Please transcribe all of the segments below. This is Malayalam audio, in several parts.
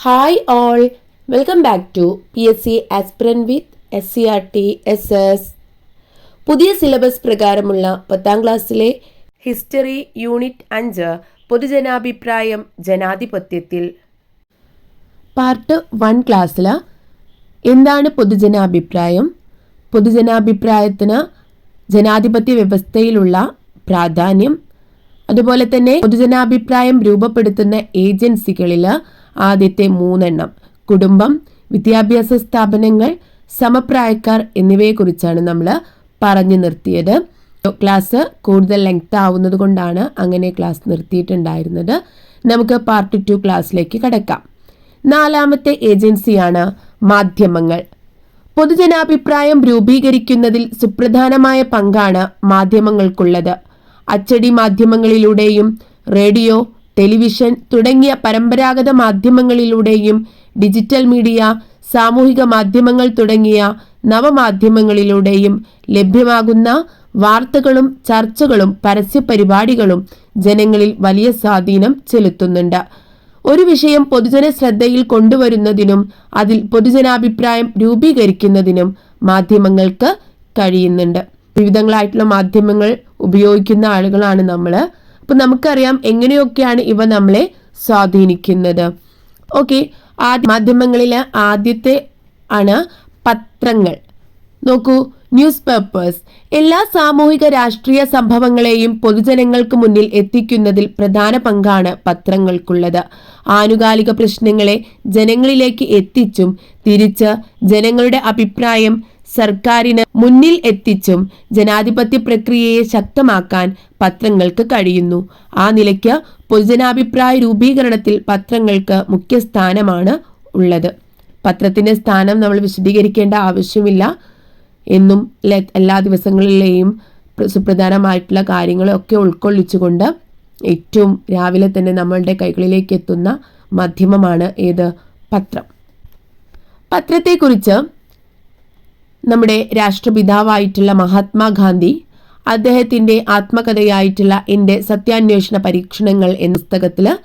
Hi all welcome back to P S C aspirant with S C R T S S പുതിയ സിലബസ് പ്രകാരമുള്ള പത്താം ക്ലാസ്സിലെ ഹിസ്റ്ററി യൂണിറ്റ് അഞ്ച് പൊതുജനാഭിപ്രായം ജനാധിപത്യത്തിൽ. പാർട്ട് വൺ ക്ലാസ്സിൽ എന്താണ് പൊതുജനാഭിപ്രായം? പൊതുജനാഭിപ്രായത്തിന് ജനാധിപത്യ വ്യവസ്ഥയിലുള്ള പ്രാധാന്യം. അതുപോലെ തന്നെ പൊതുജനാഭിപ്രായം രൂപപ്പെടുത്തുന്ന ഏജൻസികളിൽ ആദ്യത്തെ മൂന്നെണ്ണം. കുടുംബം വിദ്യാഭ്യാസ സ്ഥാപനങ്ങൾ സമപ്രായക്കാർ എന്നിവയെക്കുറിച്ചാണ് നമ്മൾ പറഞ്ഞു നിർത്തിയത്. ക്ലാസ് കൂടുതൽ ലെങ്ത് ആവുന്നത് കൊണ്ടാണ് അങ്ങനെ ക്ലാസ് നിർത്തിയിട്ടുണ്ടായിരുന്നത്. നമുക്ക് പാർട്ട് ടു ക്ലാസ്സിലേക്ക് കടക്കാം. നാലാമത്തെ ഏജൻസിയാണ് മാധ്യമങ്ങൾ. പൊതുജനാഭിപ്രായം രൂപീകരിക്കുന്നതിൽ സുപ്രധാനമായ പങ്കാണ് മാധ്യമങ്ങൾക്കുള്ളത്. അച്ചടി മാധ്യമങ്ങളിലൂടെയും റേഡിയോ ടെലിവിഷൻ തുടങ്ങിയ പരമ്പരാഗത മാധ്യമങ്ങളിലൂടെയും ഡിജിറ്റൽ മീഡിയ സാമൂഹിക മാധ്യമങ്ങൾ തുടങ്ങിയ നവമാധ്യമങ്ങളിലൂടെയും ലഭ്യമാകുന്ന വാർത്തകളും ചർച്ചകളും പരസ്യ പരിപാടികളും ജനങ്ങളിൽ വലിയ സ്വാധീനം ചെലുത്തുന്നുണ്ട്. ഒരു വിഷയം പൊതുജന ശ്രദ്ധയിൽ കൊണ്ടുവരുന്നതിനും അതിൽ പൊതുജനാഭിപ്രായം രൂപീകരിക്കുന്നതിനും മാധ്യമങ്ങൾക്ക് കഴിയുന്നുണ്ട്. വിവിധങ്ങളായിട്ടുള്ള മാധ്യമങ്ങൾ ഉപയോഗിക്കുന്ന ആളുകളാണ് നമ്മൾ അപ്പം നമുക്കറിയാം എങ്ങനെയൊക്കെയാണ് ഇവ നമ്മളെ സ്വാധീനിക്കുന്നത്. ഓക്കെ ആദ്യ മാധ്യമങ്ങളിലെ ആദ്യത്തെ ആണ് പത്രങ്ങൾ. നോക്കൂ ന്യൂസ് പേപ്പേഴ്സ്. എല്ലാ സാമൂഹിക രാഷ്ട്രീയ സംഭവങ്ങളെയും പൊതുജനങ്ങൾക്ക് മുന്നിൽ എത്തിക്കുന്നതിൽ പ്രധാന പങ്കാണ് പത്രങ്ങൾക്കുള്ളത്. ആനുകാലിക പ്രശ്നങ്ങളെ ജനങ്ങളിലേക്ക് എത്തിച്ചും തിരിച്ച് ജനങ്ങളുടെ അഭിപ്രായം സർക്കാരിന് മുന്നിൽ എത്തിച്ചും ജനാധിപത്യ പ്രക്രിയയെ ശക്തമാക്കാൻ പത്രങ്ങൾക്ക് കഴിയുന്നു. ആ നിലയ്ക്ക് പൊതുജനാഭിപ്രായ രൂപീകരണത്തിൽ പത്രങ്ങൾക്ക് മുഖ്യ സ്ഥാനമാണ് ഉള്ളത്. പത്രത്തിന്റെ സ്ഥാനം നമ്മൾ വിശദീകരിക്കേണ്ട ആവശ്യമില്ല എന്നും എല്ലാ ദിവസങ്ങളിലെയും സുപ്രധാനമായിട്ടുള്ള കാര്യങ്ങളൊക്കെ ഉൾക്കൊള്ളിച്ചുകൊണ്ട് ഏറ്റവും രാവിലെ തന്നെ നമ്മളുടെ കൈകളിലേക്ക് എത്തുന്ന മാധ്യമമാണ് ഏത് പത്രം. പത്രത്തെക്കുറിച്ച് നമ്മുടെ രാഷ്ട്രപിതാവായിട്ടുള്ള മഹാത്മാഗാന്ധി അദ്ദേഹത്തിന്റെ ആത്മകഥയായിട്ടുള്ള എന്റെ സത്യാന്വേഷണ പരീക്ഷണങ്ങൾ എന്ന പുസ്തകത്തിൽ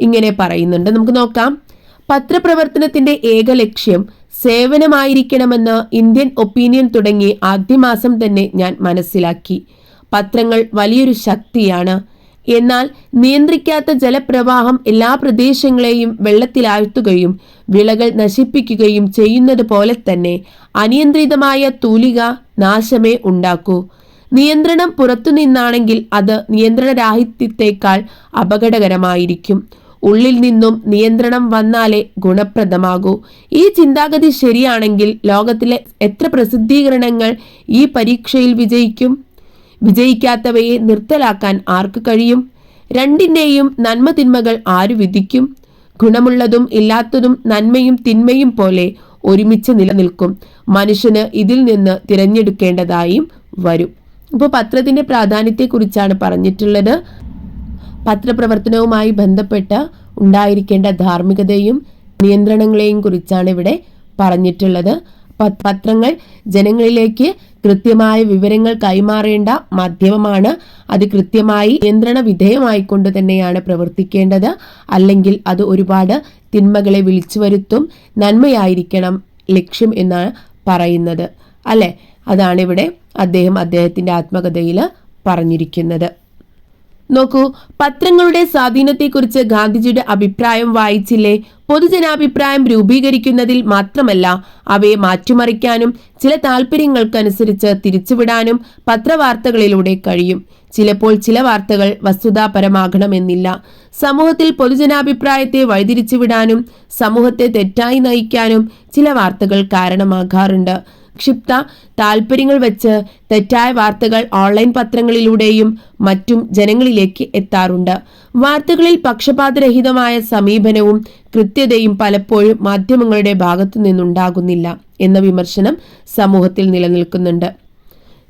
ഇങ്ങനെ പറയുന്നുണ്ട്. നമുക്ക് നോക്കാം. പത്രപ്രവർത്തനത്തിന്റെ ഏക ലക്ഷ്യം സേവനമായിരിക്കണമെന്ന് ഇന്ത്യൻ ഒപ്പീനിയൻ തുടങ്ങി ആദ്യ മാസം തന്നെ ഞാൻ മനസ്സിലാക്കി. പത്രങ്ങൾ വലിയൊരു ശക്തിയാണ്. എന്നാൽ നിയന്ത്രിക്കാത്ത ജലപ്രവാഹം എല്ലാ പ്രദേശങ്ങളെയും വെള്ളത്തിലാഴ്ത്തുകയും വിളകൾ നശിപ്പിക്കുകയും ചെയ്യുന്നത് പോലെ തന്നെ അനിയന്ത്രിതമായ തൂലിക നാശമേ ഉണ്ടാക്കൂ. നിയന്ത്രണം പുറത്തുനിന്നാണെങ്കിൽ അത് നിയന്ത്രണരാഹിത്യത്തെക്കാൾ അപകടകരമായിരിക്കും. ഉള്ളിൽ നിന്നും നിയന്ത്രണം വന്നാലേ ഗുണപ്രദമാകൂ. ഈ ചിന്താഗതി ശരിയാണെങ്കിൽ ലോകത്തിലെ എത്ര പ്രസിദ്ധീകരണങ്ങൾ ഈ പരീക്ഷയിൽ വിജയിക്കും? വിജയിക്കാത്തവയെ നിർത്തലാക്കാൻ ആർക്ക് കഴിയും? രണ്ടിന്റെയും നന്മ തിന്മകൾ ആര് വിധിക്കും? ഗുണമുള്ളതും ഇല്ലാത്തതും നന്മയും തിന്മയും പോലെ ഒരുമിച്ച് നിലനിൽക്കും. മനുഷ്യന് ഇതിൽ നിന്ന് തിരഞ്ഞെടുക്കേണ്ടതായും വരും. ഇപ്പോൾ പത്രത്തിന്റെ പ്രാധാന്യത്തെക്കുറിച്ചാണ് പറഞ്ഞിട്ടുള്ളത്. പത്രപ്രവർത്തനവുമായി ബന്ധപ്പെട്ട് ഉണ്ടായിരിക്കേണ്ട ധാർമ്മികതയും നിയന്ത്രണങ്ങളെയും കുറിച്ചാണ് ഇവിടെ പറഞ്ഞിട്ടുള്ളത്. പത്രങ്ങൾ ജനങ്ങളിലേക്ക് കൃത്യമായ വിവരങ്ങൾ കൈമാറേണ്ട മാധ്യമമാണ്. അത് കൃത്യമായി നിയന്ത്രണ വിധേയമായിക്കൊണ്ട് തന്നെയാണ് പ്രവർത്തിക്കേണ്ടത്. അല്ലെങ്കിൽ അത് ഒരുപാട് തിന്മകളെ വിളിച്ചു വരുത്തും നന്മയായിരിക്കണം ലക്ഷ്യം എന്നാണ് പറയുന്നത്. അല്ലെ? അതാണ് ഇവിടെ അദ്ദേഹം അദ്ദേഹത്തിന്റെ ആത്മകഥയിൽ പറഞ്ഞിരിക്കുന്നത്. നോക്കൂ പത്രങ്ങളുടെ സ്വാധീനത്തെക്കുറിച്ച് ഗാന്ധിജിയുടെ അഭിപ്രായം വായിച്ചില്ലേ? പൊതുജനാഭിപ്രായം രൂപീകരിക്കുന്നതിൽ മാത്രമല്ല അവയെ മാറ്റിമറിക്കാനും ചില താല്പര്യങ്ങൾക്കനുസരിച്ച് തിരിച്ചുവിടാനും പത്രവാർത്തകളിലൂടെ കഴിയും. ചിലപ്പോൾ ചില വാർത്തകൾ വസ്തുതാപരമാകണമെന്നില്ല. സമൂഹത്തിൽ പൊതുജനാഭിപ്രായത്തെ വഴിതിരിച്ചുവിടാനും സമൂഹത്തെ തെറ്റായി നയിക്കാനും ചില വാർത്തകൾ കാരണമാകാറുണ്ട്. ക്ഷിപ്ത താല്പര്യങ്ങൾ വെച്ച് തെറ്റായ വാർത്തകൾ ഓൺലൈൻ പത്രങ്ങളിലൂടെയും മറ്റും ജനങ്ങളിലേക്ക് എത്താറുണ്ട്. വാർത്തകളിൽ പക്ഷപാതരഹിതമായ സമീപനവും കൃത്യതയും പലപ്പോഴും മാധ്യമങ്ങളുടെ ഭാഗത്തു നിന്നുണ്ടാകുന്നില്ല എന്ന വിമർശനം സമൂഹത്തിൽ നിലനിൽക്കുന്നുണ്ട്.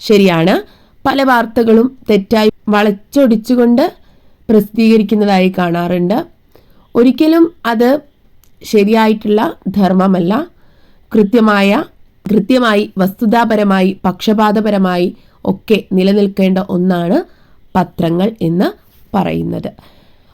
ശരിയാണ് പല വാർത്തകളും തെറ്റായി വളച്ചൊടിച്ചുകൊണ്ട് പ്രസിദ്ധീകരിക്കുന്നതായി കാണാറുണ്ട്. ഒരിക്കലും അത് ശരിയായിട്ടുള്ള ധർമ്മമല്ല. കൃത്യമായ കൃത്യമായി വസ്തുതാപരമായി പക്ഷപാതപരമായി ഒക്കെ നിലനിൽക്കേണ്ട ഒന്നാണ് പത്രങ്ങൾ എന്ന് പറയുന്നത്.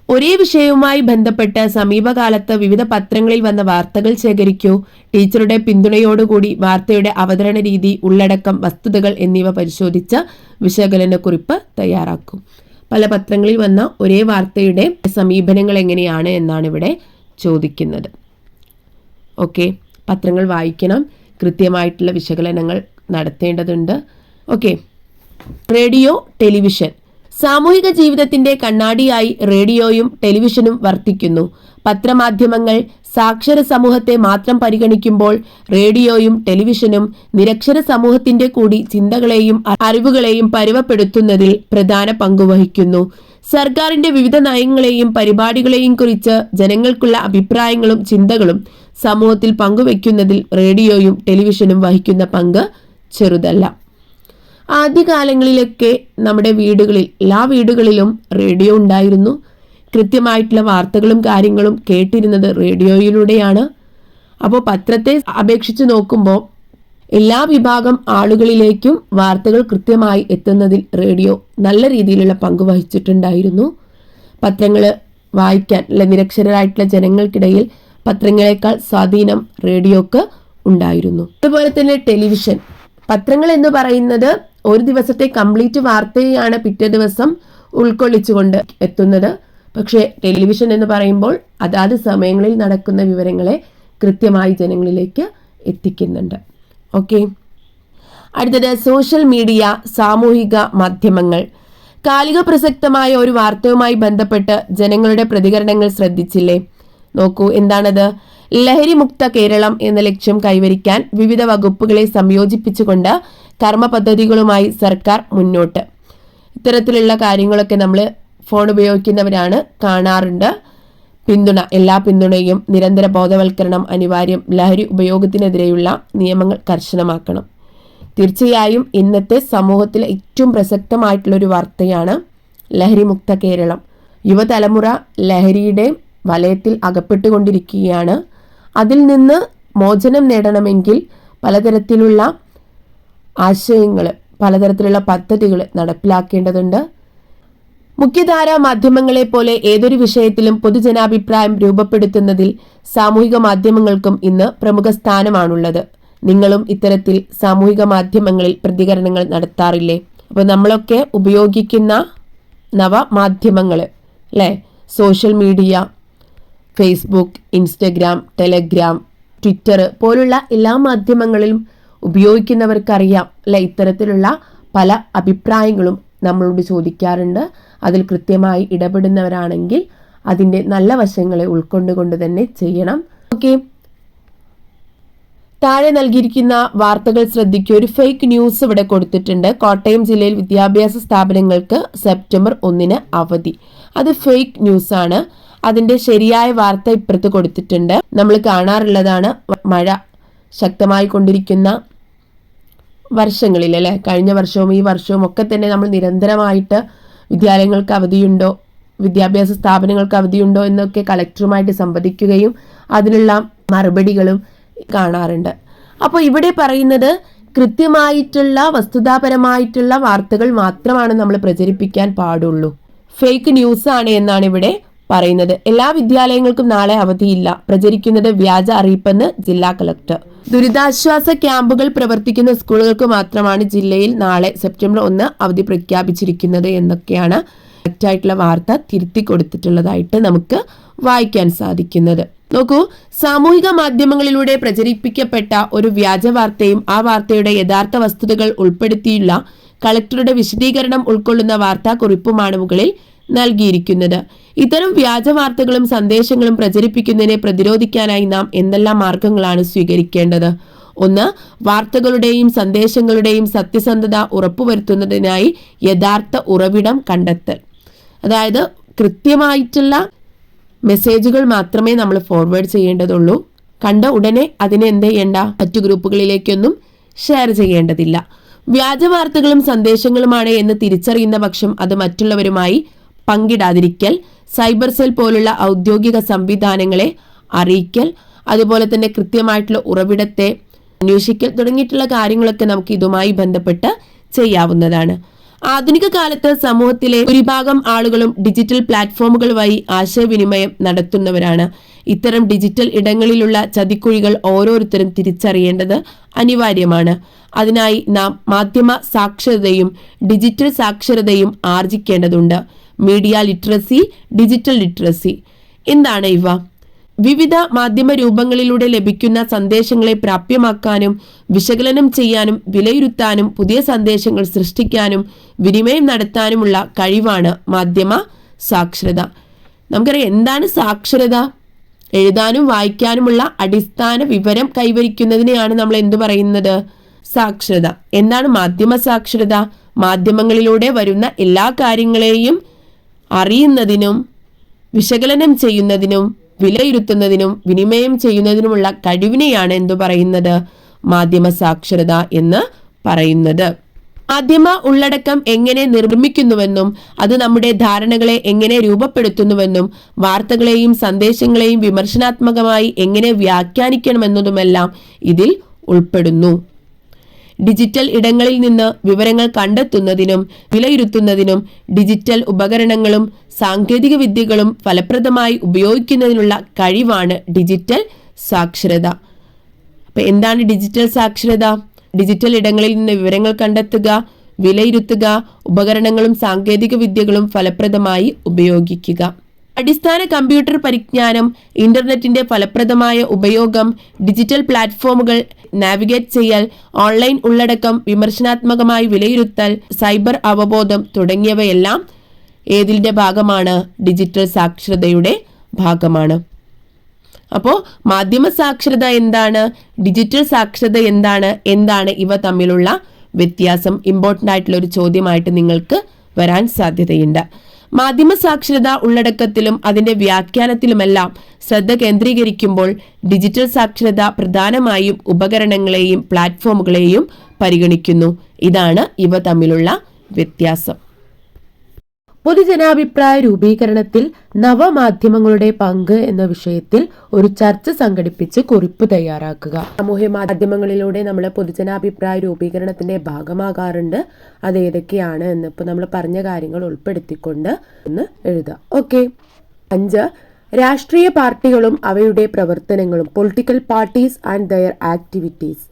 ഒരേ വിഷയവുമായി ബന്ധപ്പെട്ട് സമീപകാലത്ത് വിവിധ പത്രങ്ങളിൽ വന്ന വാർത്തകൾ ശേഖരിക്കൂ. ടീച്ചറുടെ പിന്തുണയോടുകൂടി വാർത്തയുടെ അവതരണ രീതി ഉള്ളടക്കം വസ്തുതകൾ എന്നിവ പരിശോധിച്ച് വിശകലന കുറിപ്പ് തയ്യാറാക്കും. പല പത്രങ്ങളിൽ വന്ന ഒരേ വാർത്തയുടെ സമീപനങ്ങൾ എങ്ങനെയാണ് എന്നാണ് ഇവിടെ ചോദിക്കുന്നത്. ഓക്കെ പത്രങ്ങൾ വായിക്കണം. കൃത്യമായിട്ടുള്ള വിശകലനങ്ങൾ നടത്തേണ്ടതുണ്ട്. Okay radio television. സാമൂഹിക ജീവിതത്തിന്റെ കണ്ണാടിയായി റേഡിയോയും ടെലിവിഷനും വർത്തിക്കുന്നു. പത്രമാധ്യമങ്ങൾ സാക്ഷര സമൂഹത്തെ മാത്രം പരിഗണിക്കുമ്പോൾ റേഡിയോയും ടെലിവിഷനും നിരക്ഷര സമൂഹത്തിന്റെ കൂടി ചിന്തകളെയും അറിവുകളെയും പരുവപ്പെടുത്തുന്നതിൽ പ്രധാന പങ്കുവഹിക്കുന്നു സർക്കാരിന്റെ വിവിധ നയങ്ങളെയും പരിപാടികളെയും കുറിച്ച് ജനങ്ങൾക്കുള്ള അഭിപ്രായങ്ങളും ചിന്തകളും സമൂഹത്തിൽ പങ്കുവെക്കുന്നതിൽ റേഡിയോയും ടെലിവിഷനും വഹിക്കുന്ന പങ്ക് ചെറുതല്ല. ആദ്യകാലങ്ങളിലൊക്കെ നമ്മുടെ വീടുകളിൽ എല്ലാ വീടുകളിലും റേഡിയോ ഉണ്ടായിരുന്നു. കൃത്യമായിട്ടുള്ള വാർത്തകളും കാര്യങ്ങളും കേട്ടിരുന്നത് റേഡിയോയിലൂടെയാണ്. അപ്പോൾ പത്രത്തെ അപേക്ഷിച്ച് നോക്കുമ്പോൾ എല്ലാ വിഭാഗം ആളുകളിലേക്കും വാർത്തകൾ കൃത്യമായി എത്തുന്നതിൽ റേഡിയോ നല്ല രീതിയിലുള്ള പങ്ക് വഹിച്ചിട്ടുണ്ടായിരുന്നു. പത്രങ്ങൾ വായിക്കാൻ അല്ലെ നിരക്ഷരായിട്ടുള്ള ജനങ്ങൾക്കിടയിൽ പത്രങ്ങളെക്കാൾ സ്വാധീനം റേഡിയോക്ക് ഉണ്ടായിരുന്നു. അതുപോലെ തന്നെ ടെലിവിഷൻ. പത്രങ്ങൾ എന്ന് പറയുന്നത് ഒരു ദിവസത്തെ കംപ്ലീറ്റ് വാർത്തയാണ് പിറ്റേ ദിവസം ഉൾക്കൊള്ളിച്ചുകൊണ്ട് എത്തുന്നത്. പക്ഷേ ടെലിവിഷൻ എന്ന് പറയുമ്പോൾ അതാത് സമയങ്ങളിൽ നടക്കുന്ന വിവരങ്ങളെ കൃത്യമായി ജനങ്ങളിലേക്ക് എത്തിക്കുന്നുണ്ട്. ഓക്കെ. അടുത്തത് സോഷ്യൽ മീഡിയ സാമൂഹിക മാധ്യമങ്ങൾ. കാലിക പ്രസക്തമായ ഒരു വാർത്തയുമായി ബന്ധപ്പെട്ട് ജനങ്ങളുടെ പ്രതികരണങ്ങൾ ശ്രദ്ധിച്ചില്ലേ? നോക്കൂ എന്താണത്? ലഹരിമുക്ത കേരളം എന്ന ലക്ഷ്യം കൈവരിക്കാൻ വിവിധ വകുപ്പുകളെ സംയോജിപ്പിച്ചുകൊണ്ട് കർമ്മ പദ്ധതികളുമായി സർക്കാർ മുന്നോട്ട്. ഇത്തരത്തിലുള്ള കാര്യങ്ങളൊക്കെ നമ്മൾ ഫോൺ ഉപയോഗിക്കുന്നവരാണ് കാണാറുണ്ട്. പിന്തുണ എല്ലാ പിന്തുണയും നിരന്തര ബോധവൽക്കരണം അനിവാര്യം ലഹരി ഉപയോഗത്തിനെതിരെയുള്ള നിയമങ്ങൾ കർശനമാക്കണം. തീർച്ചയായും ഇന്നത്തെ സമൂഹത്തിലെ ഏറ്റവും പ്രസക്തമായിട്ടുള്ളൊരു വാർത്തയാണ് ലഹരിമുക്ത കേരളം. യുവതലമുറ ലഹരിയുടെ വലയത്തിൽ അകപ്പെട്ടുകൊണ്ടിരിക്കുകയാണ്. അതിൽ നിന്ന് മോചനം നേടണമെങ്കിൽ പലതരത്തിലുള്ള ആശയങ്ങൾ പലതരത്തിലുള്ള പദ്ധതികൾ നടപ്പിലാക്കേണ്ടതുണ്ട്. മുഖ്യധാര മാധ്യമങ്ങളെ പോലെ ഏതൊരു വിഷയത്തിലും പൊതുജനാഭിപ്രായം രൂപപ്പെടുത്തുന്നതിൽ സാമൂഹിക മാധ്യമങ്ങൾക്കും ഇന്ന് പ്രമുഖ സ്ഥാനമാണുള്ളത്. നിങ്ങളും ഇത്തരത്തിൽ സാമൂഹിക മാധ്യമങ്ങളിൽ പ്രതികരണങ്ങൾ നടത്താറില്ലേ? അപ്പോൾ നമ്മളൊക്കെ ഉപയോഗിക്കുന്ന നവ നവമാധ്യമങ്ങൾ അല്ലേ? Social media Facebook Instagram Telegram Twitter പോലുള്ള എല്ലാ മാധ്യമങ്ങളിലും ഉപയോഗിക്കുന്നവർക്കറിയാം. അല്ല ഇത്തരത്തിലുള്ള പല അഭിപ്രായങ്ങളും നമ്മളോട് ചോദിക്കാറുണ്ട്. അതിൽ കൃത്യമായി ഇടപെടുന്നവരാണെങ്കിൽ അതിന്റെ നല്ല വശങ്ങളെ ഉൾക്കൊണ്ടുകൊണ്ട് തന്നെ ചെയ്യണം. ഓക്കെ. താഴെ നൽകിയിരിക്കുന്ന വാർത്തകൾ ശ്രദ്ധിക്കുക ഒരു ഫേക്ക് ന്യൂസ് ഇവിടെ കൊടുത്തിട്ടുണ്ട്. കോട്ടയം ജില്ലയിൽ വിദ്യാഭ്യാസ സ്ഥാപനങ്ങൾക്ക് സെപ്റ്റംബർ ഒന്നിന് അവധി. അത് ഫേക്ക് ന്യൂസ് ആണ്. അതിന്റെ ശരിയായ വാർത്ത ഇപ്പുറത്ത് കൊടുത്തിട്ടുണ്ട്. നമ്മൾ കാണാറുള്ളതാണ് മഴ ശക്തമായി കൊണ്ടിരിക്കുന്ന വർഷങ്ങളിൽ അല്ലെ? കഴിഞ്ഞ വർഷവും ഈ വർഷവും ഒക്കെ തന്നെ നമ്മൾ നിരന്തരമായിട്ട് വിദ്യാലയങ്ങൾക്ക് അവധിയുണ്ടോ? വിദ്യാഭ്യാസ സ്ഥാപനങ്ങൾക്ക് അവധിയുണ്ടോ എന്നൊക്കെ കളക്ടറുമായിട്ട് സംവദിക്കുകയും അതിനുള്ള മറുപടികളും കാണാറുണ്ട്. അപ്പോൾ ഇവിടെ പറയുന്നത് കൃത്യമായിട്ടുള്ള വസ്തുതാപരമായിട്ടുള്ള വാർത്തകൾ മാത്രമാണ് നമ്മൾ പ്രചരിപ്പിക്കാൻ പാടുള്ളൂ. ഫേക്ക് ന്യൂസ് ആണ് എന്നാണ് ഇവിടെ പറയുന്നത്. എല്ലാ വിദ്യാലയങ്ങൾക്കും നാളെ അവധിയില്ല. പ്രചരിക്കുന്നത് വ്യാജ അറിയിപ്പെന്ന് ജില്ലാ കളക്ടർ. ദുരിതാശ്വാസ ക്യാമ്പുകൾ പ്രവർത്തിക്കുന്ന സ്കൂളുകൾക്ക് മാത്രമാണ് ജില്ലയിൽ നാളെ സെപ്റ്റംബർ ഒന്ന് അവധി പ്രഖ്യാപിച്ചിരിക്കുന്നത് എന്നൊക്കെയാണ് കറക്റ്റായിട്ടുള്ള വാർത്ത തിരുത്തി കൊടുത്തിട്ടുള്ളതായിട്ട് നമുക്ക് വായിക്കാൻ സാധിക്കുന്നത്. നോക്കൂ സാമൂഹിക മാധ്യമങ്ങളിലൂടെ പ്രചരിപ്പിക്കപ്പെട്ട ഒരു വ്യാജ വാർത്തയും ആ വാർത്തയുടെ യഥാർത്ഥ വസ്തുതകൾ ഉൾപ്പെടുത്തിയുള്ള കളക്ടറുടെ വിശദീകരണം ഉൾക്കൊള്ളുന്ന വാർത്താ വാർത്താക്കുറിപ്പുമാണ് മുകളിൽ നൽകിയിരിക്കുന്നത്. ഇത്തരം വ്യാജ വാർത്തകളും സന്ദേശങ്ങളും പ്രചരിപ്പിക്കുന്നതിനെ പ്രതിരോധിക്കാനായി നാം എന്തെല്ലാം മാർഗങ്ങളാണ് സ്വീകരിക്കേണ്ടത്? ഒന്ന് വാർത്തകളുടെയും സന്ദേശങ്ങളുടെയും സത്യസന്ധത ഉറപ്പുവരുത്തുന്നതിനായി യഥാർത്ഥ ഉറവിടം കണ്ടെത്തൽ. അതായത് കൃത്യമായിട്ടുള്ള മെസ്സേജുകൾ മാത്രമേ നമ്മൾ ഫോർവേഡ് ചെയ്യേണ്ടതുള്ളൂ. കണ്ട ഉടനെ അതിനെ എന്ത് ചെയ്യേണ്ട? മറ്റു ഗ്രൂപ്പുകളിലേക്കൊന്നും ഷെയർ ചെയ്യേണ്ടതില്ല. വ്യാജ വാർത്തകളും സന്ദേശങ്ങളുമാണ് എന്ന് തിരിച്ചറിയുന്ന പക്ഷം അത് മറ്റുള്ളവരുമായി പങ്കിടാതിരിക്കൽ സൈബർ സെൽ പോലുള്ള ഔദ്യോഗിക സംവിധാനങ്ങളെ അറിയിക്കൽ അതുപോലെ തന്നെ കൃത്യമായിട്ടുള്ള ഉറവിടത്തെ അന്വേഷിക്കൽ തുടങ്ങിയിട്ടുള്ള കാര്യങ്ങളൊക്കെ നമുക്ക് ഇതുമായി ബന്ധപ്പെട്ട് ചെയ്യാവുന്നതാണ്. ആധുനിക കാലത്ത് സമൂഹത്തിലെ ഭൂരിഭാഗം ആളുകളും ഡിജിറ്റൽ പ്ലാറ്റ്ഫോമുകൾ വഴി ആശയവിനിമയം നടത്തുന്നവരാണ്. ഇത്തരം ഡിജിറ്റൽ ഇടങ്ങളിലുള്ള ചതിക്കുഴികൾ ഓരോരുത്തരും തിരിച്ചറിയേണ്ടത് അനിവാര്യമാണ്. അതിനായി നാം മാധ്യമ സാക്ഷരതയും ഡിജിറ്റൽ സാക്ഷരതയും ആർജിക്കേണ്ടതുണ്ട് മീഡിയ ലിറ്ററസി ഡിജിറ്റൽ ലിറ്ററസി എന്താണ് ഇവ? വിവിധ മാധ്യമ രൂപങ്ങളിലൂടെ ലഭിക്കുന്ന സന്ദേശങ്ങളെ പ്രാപ്യമാക്കാനും വിശകലനം ചെയ്യാനും വിലയിരുത്താനും പുതിയ സന്ദേശങ്ങൾ സൃഷ്ടിക്കാനും വിനിമയം നടത്താനുമുള്ള കഴിവാണ് മാധ്യമ സാക്ഷരത. നമുക്കറിയാം എന്താണ് സാക്ഷരത? എഴുതാനും വായിക്കാനുമുള്ള അടിസ്ഥാന വിവരം കൈവരിക്കുന്നതിനെയാണ് നമ്മൾ എന്തു പറയുന്നത്? സാക്ഷരത. എന്താണ് മാധ്യമ സാക്ഷരത? മാധ്യമങ്ങളിലൂടെ വരുന്ന എല്ലാ കാര്യങ്ങളെയും അറിയുന്നതിനും വിശകലനം ചെയ്യുന്നതിനും വിലയിരുത്തുന്നതിനും വിനിമയം ചെയ്യുന്നതിനുമുള്ള കഴിവിനെയാണ് എന്തു പറയുന്നത്? മാധ്യമ സാക്ഷരത എന്ന് പറയുന്നത്. മാധ്യമ ഉള്ളടക്കം എങ്ങനെ നിർമ്മിക്കുന്നുവെന്നും അത് നമ്മുടെ ധാരണകളെ എങ്ങനെ രൂപപ്പെടുത്തുന്നുവെന്നും വാർത്തകളെയും സന്ദേശങ്ങളെയും വിമർശനാത്മകമായി എങ്ങനെ വ്യാഖ്യാനിക്കണമെന്നതുമെല്ലാം ഇതിൽ ഉൾപ്പെടുന്നു. ഡിജിറ്റൽ ഇടങ്ങളിൽ നിന്ന് വിവരങ്ങൾ കണ്ടെത്തുന്നതിനും വിലയിരുത്തുന്നതിനും ഡിജിറ്റൽ ഉപകരണങ്ങളും സാങ്കേതിക വിദ്യകളും ഫലപ്രദമായി ഉപയോഗിക്കുന്നതിനുള്ള കഴിവാണ് ഡിജിറ്റൽ സാക്ഷരത. അപ്പൊ എന്താണ് ഡിജിറ്റൽ സാക്ഷരത? ഡിജിറ്റൽ ഇടങ്ങളിൽ നിന്ന് വിവരങ്ങൾ കണ്ടെത്തുക വിലയിരുത്തുക ഉപകരണങ്ങളും സാങ്കേതിക വിദ്യകളും ഫലപ്രദമായി ഉപയോഗിക്കുക. അടിസ്ഥാന കമ്പ്യൂട്ടർ പരിജ്ഞാനം ഇന്റർനെറ്റിന്റെ ഫലപ്രദമായ ഉപയോഗം ഡിജിറ്റൽ പ്ലാറ്റ്ഫോമുകൾ നാവിഗേറ്റ് ചെയ്യൽ ഓൺലൈൻ ഉള്ളടക്കം വിമർശനാത്മകമായി വിലയിരുത്തൽ സൈബർ അവബോധം തുടങ്ങിയവയെല്ലാം ഏതിന്റെ ഭാഗമാണ്? ഡിജിറ്റൽ സാക്ഷരതയുടെ ഭാഗമാണ്. അപ്പോൾ മാധ്യമ സാക്ഷരത എന്താണ്? ഡിജിറ്റൽ സാക്ഷരത എന്താണ്? എന്താണ് ഇവ തമ്മിലുള്ള വ്യത്യാസം? ഇമ്പോർട്ടന്റ് ആയിട്ടുള്ള ഒരു ചോദ്യമായിട്ട് നിങ്ങൾക്ക് വരാൻ സാധ്യതയുണ്ട്. മാധ്യമ സാക്ഷരത ഉള്ളടക്കത്തിലും അതിന്റെ വ്യാഖ്യാനത്തിലുമെല്ലാം ശ്രദ്ധ കേന്ദ്രീകരിക്കുമ്പോൾ ഡിജിറ്റൽ സാക്ഷരത പ്രധാനമായും ഉപകരണങ്ങളെയും പ്ലാറ്റ്ഫോമുകളെയും പരിഗണിക്കുന്നു. ഇതാണ് ഇവ തമ്മിലുള്ള വ്യത്യാസം. പൊതുജനാഭിപ്രായ രൂപീകരണത്തിൽ നവമാധ്യമങ്ങളുടെ പങ്ക് എന്ന വിഷയത്തിൽ ഒരു ചർച്ച സംഘടിപ്പിച്ച് കുറിപ്പ് തയ്യാറാക്കുക. സാമൂഹ്യ മാധ്യമങ്ങളിലൂടെ നമ്മൾ പൊതുജനാഭിപ്രായ രൂപീകരണത്തിന്റെ ഭാഗമാകാറുണ്ട്. അത് ഏതൊക്കെയാണ് എന്ന് നമ്മൾ പറഞ്ഞ കാര്യങ്ങൾ ഉൾപ്പെടുത്തിക്കൊണ്ട് ഒന്ന് എഴുതാം. ഓക്കെ. അഞ്ച്. രാഷ്ട്രീയ പാർട്ടികളും അവയുടെ പ്രവർത്തനങ്ങളും political parties and their activities.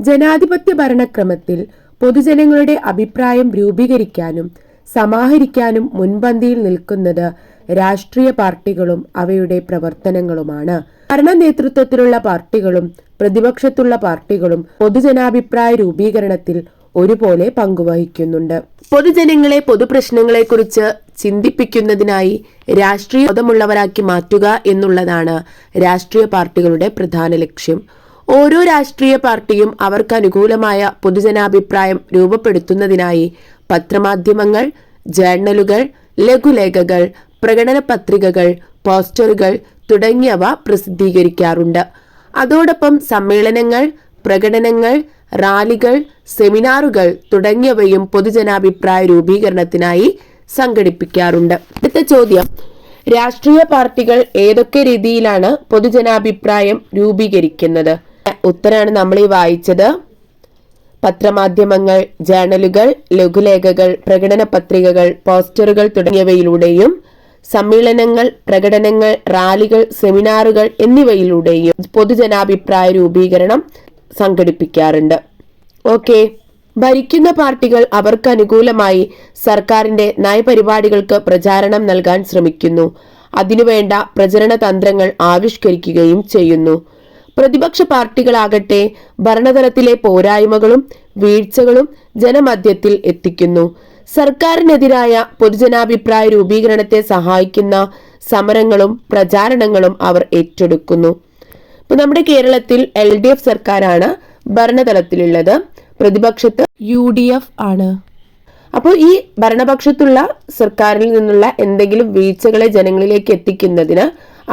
ജനാധിപത്യ ഭരണക്രമത്തിൽ പൊതുജനങ്ങളുടെ അഭിപ്രായം രൂപീകരിക്കാനും സമാഹരിക്കാനും മുൻപന്തിയിൽ നിൽക്കുന്നത് രാഷ്ട്രീയ പാർട്ടികളും അവയുടെ പ്രവർത്തനങ്ങളുമാണ്. ഭരണ നേതൃത്വത്തിലുള്ള പാർട്ടികളും പ്രതിപക്ഷത്തുള്ള പാർട്ടികളും പൊതുജനാഭിപ്രായ രൂപീകരണത്തിൽ ഒരുപോലെ പങ്കുവഹിക്കുന്നുണ്ട്. പൊതുജനങ്ങളെ പൊതുപ്രശ്നങ്ങളെക്കുറിച്ച് ചിന്തിപ്പിക്കുന്നതിനായി രാഷ്ട്രീയ ബോധമുള്ളവരാക്കി മാറ്റുക എന്നുള്ളതാണ് രാഷ്ട്രീയ പാർട്ടികളുടെ പ്രധാന ലക്ഷ്യം. ഓരോ രാഷ്ട്രീയ പാർട്ടിയും അവർക്ക് അനുകൂലമായ പൊതുജനാഭിപ്രായം രൂപപ്പെടുത്തുന്നതിനായി പത്രമാധ്യമങ്ങൾ ജേർണലുകൾ ലഘുലേഖകൾ പ്രകടന പത്രികകൾ പോസ്റ്ററുകൾ തുടങ്ങിയവ പ്രസിദ്ധീകരിക്കാറുണ്ട്. അതോടൊപ്പം സമ്മേളനങ്ങൾ പ്രകടനങ്ങൾ റാലികൾ സെമിനാറുകൾ തുടങ്ങിയവയും പൊതുജനാഭിപ്രായ രൂപീകരണത്തിനായി സംഘടിപ്പിക്കാറുണ്ട്. അടുത്ത ചോദ്യം. രാഷ്ട്രീയ പാർട്ടികൾ ഏതൊക്കെ രീതിയിലാണ് പൊതുജനാഭിപ്രായം രൂപീകരിക്കുന്നത്? ഉത്തരാണ് നമ്മൾ ഈ വായിച്ചത്. പത്രമാധ്യമങ്ങൾ ജേണലുകൾ ലഘുലേഖകൾ പ്രകടന പത്രികകൾ പോസ്റ്ററുകൾ തുടങ്ങിയവയിലൂടെയും സമ്മേളനങ്ങൾ പ്രകടനങ്ങൾ റാലികൾ സെമിനാറുകൾ എന്നിവയിലൂടെയും പൊതുജനാഭിപ്രായ രൂപീകരണം സംഘടിപ്പിക്കാറുണ്ട്. ഓക്കെ. ഭരിക്കുന്ന പാർട്ടികൾ അവർക്ക് അനുകൂലമായി സർക്കാരിന്റെ നയപരിപാടികൾക്ക് പ്രചാരണം നൽകാൻ ശ്രമിക്കുന്നു. അതിനുവേണ്ട പ്രചരണ തന്ത്രങ്ങൾ ആവിഷ്കരിക്കുകയും ചെയ്യുന്നു. പ്രതിപക്ഷ പാർട്ടികളാകട്ടെ ഭരണതലത്തിലെ പോരായ്മകളും വീഴ്ചകളും ജനമധ്യത്തിൽ എത്തിക്കുന്നു. സർക്കാരിനെതിരായ പൊതുജനാഭിപ്രായ രൂപീകരണത്തെ സഹായിക്കുന്ന സമരങ്ങളും പ്രചാരണങ്ങളും അവർ ഏറ്റെടുക്കുന്നു. ഇപ്പൊ നമ്മുടെ കേരളത്തിൽ എൽ ഡി എഫ് സർക്കാരാണ് ഭരണതലത്തിലുള്ളത്. പ്രതിപക്ഷത്ത് യു ഡി എഫ് ആണ്. അപ്പോൾ ഈ ഭരണപക്ഷത്തുള്ള സർക്കാരിൽ നിന്നുള്ള എന്തെങ്കിലും വീഴ്ചകളെ ജനങ്ങളിലേക്ക് എത്തിക്കുന്നതിന്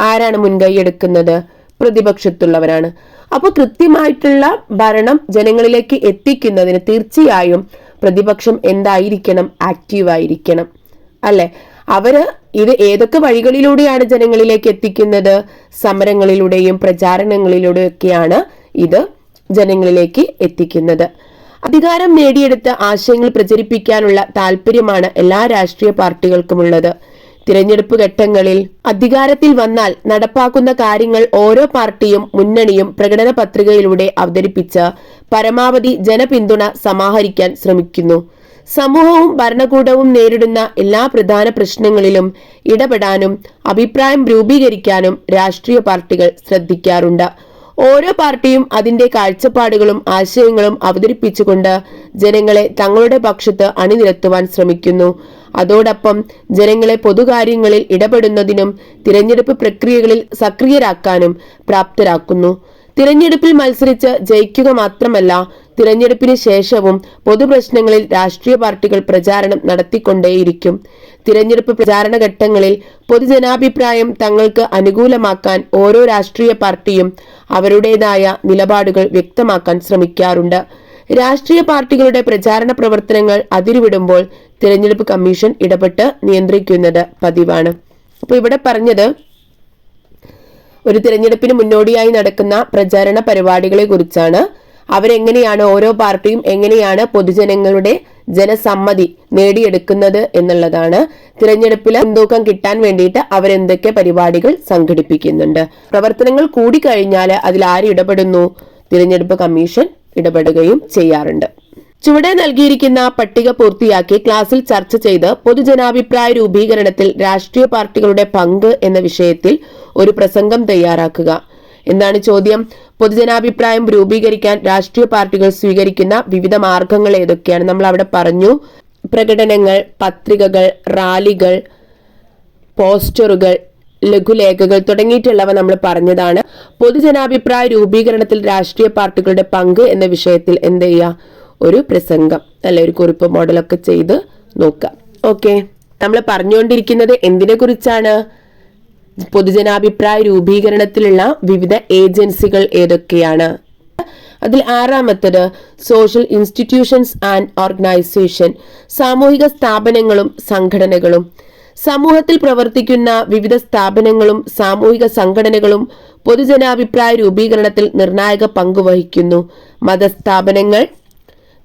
ആരാണ് മുൻകൈ എടുക്കുന്നത് പ്രതിപക്ഷത്തുള്ളവരാണ്. അപ്പോൾ കൃത്യമായിട്ടുള്ള ഭരണം ജനങ്ങളിലേക്ക് എത്തിക്കുന്നതിന് തീർച്ചയായും പ്രതിപക്ഷം എന്തായിരിക്കണം? ആക്റ്റീവ് ആയിരിക്കണം. അല്ലെ? അവർ ഇത് ഏതൊക്കെ വഴികളിലൂടെയാണ് ജനങ്ങളിലേക്ക് എത്തിക്കുന്നത്? സമരങ്ങളിലൂടെയും പ്രചാരണങ്ങളിലൂടെയൊക്കെയാണ് ഇത് ജനങ്ങളിലേക്ക് എത്തിക്കുന്നത്. അധികാരം നേടിയെടുത്ത് ആശയങ്ങൾ പ്രചരിപ്പിക്കാനുള്ള താല്പര്യമാണ് എല്ലാ രാഷ്ട്രീയ പാർട്ടികൾക്കുമുള്ളത്. തിരഞ്ഞെടുപ്പ് ഘട്ടങ്ങളിൽ അധികാരത്തിൽ വന്നാൽ നടപ്പാക്കുന്ന കാര്യങ്ങൾ ഓരോ പാർട്ടിയും മുന്നണിയും പ്രകടന പത്രികയിലൂടെ അവതരിപ്പിച്ച് പരമാവധി ജനപിന്തുണ സമാഹരിക്കാൻ ശ്രമിക്കുന്നു. സമൂഹവും ഭരണകൂടവും നേരിടുന്ന എല്ലാ പ്രധാന പ്രശ്നങ്ങളിലും ഇടപെടാനും അഭിപ്രായം രൂപീകരിക്കാനും രാഷ്ട്രീയ പാർട്ടികൾ ശ്രദ്ധിക്കാറുണ്ട്. ഓരോ പാർട്ടിയും അതിന്റെ കാഴ്ചപ്പാടുകളും ആശയങ്ങളും അവതരിപ്പിച്ചുകൊണ്ട് ജനങ്ങളെ തങ്ങളുടെ പക്ഷത്ത് അണിനിരത്തുവാൻ ശ്രമിക്കുന്നു. അതോടൊപ്പം ജനങ്ങളെ പൊതുകാര്യങ്ങളിൽ ഇടപെടുന്നതിനും തിരഞ്ഞെടുപ്പ് പ്രക്രിയകളിൽ സക്രിയരാക്കാനും പ്രാപ്തരാക്കുന്നു. തിരഞ്ഞെടുപ്പിൽ മത്സരിച്ച് ജയിക്കുക മാത്രമല്ല തിരഞ്ഞെടുപ്പിന് ശേഷവും പൊതുപ്രശ്നങ്ങളിൽ രാഷ്ട്രീയ പാർട്ടികൾ പ്രചാരണം നടത്തിക്കൊണ്ടേയിരിക്കും. തിരഞ്ഞെടുപ്പ് പ്രചാരണ ഘട്ടങ്ങളിൽ പൊതുജനാഭിപ്രായം തങ്ങൾക്ക് അനുകൂലമാക്കാൻ ഓരോ രാഷ്ട്രീയ പാർട്ടിയും അവരുടേതായ നിലപാടുകൾ വ്യക്തമാക്കാൻ ശ്രമിക്കാറുണ്ട്. രാഷ്ട്രീയ പാർട്ടികളുടെ പ്രചാരണ പ്രവർത്തനങ്ങൾ അതിരുവിടുമ്പോൾ തിരഞ്ഞെടുപ്പ് കമ്മീഷൻ ഇടപെട്ട് നിയന്ത്രിക്കുന്നത് പതിവാണ്. അപ്പോൾ ഇവിടെ പറഞ്ഞത് ഒരു തിരഞ്ഞെടുപ്പിന് മുന്നോടിയായി നടക്കുന്ന പ്രചാരണ പരിപാടികളെ കുറിച്ചാണ്. അവരെങ്ങനെയാണ് ഓരോ പാർട്ടിയും എങ്ങനെയാണ് പൊതുജനങ്ങളുടെ ജനസമ്മതി നേടിയെടുക്കുന്നത് എന്നുള്ളതാണ്. തിരഞ്ഞെടുപ്പിൽ മുൻതൂക്കം കിട്ടാൻ വേണ്ടിയിട്ട് അവരെന്തൊക്കെ പരിപാടികൾ സംഘടിപ്പിക്കുന്നുണ്ട്. പ്രവർത്തനങ്ങൾ കൂടിക്കഴിഞ്ഞാൽ അതിൽ ആര് ഇടപെടുന്നു? തിരഞ്ഞെടുപ്പ് കമ്മീഷൻ ഇടപെടുകയും ചെയ്യാറുണ്ട്. ചുവടെ നൽകിയിരിക്കുന്ന പട്ടിക പൂർത്തിയാക്കി ക്ലാസ്സിൽ ചർച്ച ചെയ്ത് പൊതുജനാഭിപ്രായ രൂപീകരണത്തിൽ രാഷ്ട്രീയ പാർട്ടികളുടെ പങ്ക് എന്ന വിഷയത്തിൽ ഒരു പ്രസംഗം തയ്യാറാക്കുക. എന്താണ് ചോദ്യം? പൊതുജനാഭിപ്രായം രൂപീകരിക്കാൻ രാഷ്ട്രീയ പാർട്ടികൾ സ്വീകരിക്കുന്ന വിവിധ മാർഗങ്ങൾ ഏതൊക്കെയാണ്? നമ്മൾ അവിടെ പറഞ്ഞു. പ്രകടനങ്ങൾ പത്രികകൾ റാലികൾ പോസ്റ്ററുകൾ ലഘുലേഖകൾ തുടങ്ങിയിട്ടുള്ളവ നമ്മൾ പറഞ്ഞതാണ്. പൊതുജനാഭിപ്രായ രൂപീകരണത്തിൽ രാഷ്ട്രീയ പാർട്ടികളുടെ പങ്ക് എന്ന വിഷയത്തിൽ എന്ത് ചെയ്യുക? ഒരു പ്രസംഗം അല്ലെ ഒരു കുറിപ്പ് മോഡലൊക്കെ ചെയ്ത് നോക്കാം ഓക്കെ നമ്മൾ പറഞ്ഞുകൊണ്ടിരിക്കുന്നത് എന്തിനെ കുറിച്ചാണ്? പൊതുജനാഭിപ്രായ രൂപീകരണത്തിലുള്ള വിവിധ ഏജൻസികൾ ഏതൊക്കെയാണ്? അതിൽ ആറാമത്തത് സോഷ്യൽ ഇൻസ്റ്റിറ്റ്യൂഷൻസ് ആൻഡ് ഓർഗനൈസേഷൻ സാമൂഹിക സ്ഥാപനങ്ങളും സംഘടനകളും. സമൂഹത്തിൽ പ്രവർത്തിക്കുന്ന വിവിധ സ്ഥാപനങ്ങളും സാമൂഹിക സംഘടനകളും പൊതുജനാഭിപ്രായ രൂപീകരണത്തിൽ നിർണായക പങ്കുവഹിക്കുന്നു മതസ്ഥാപനങ്ങൾ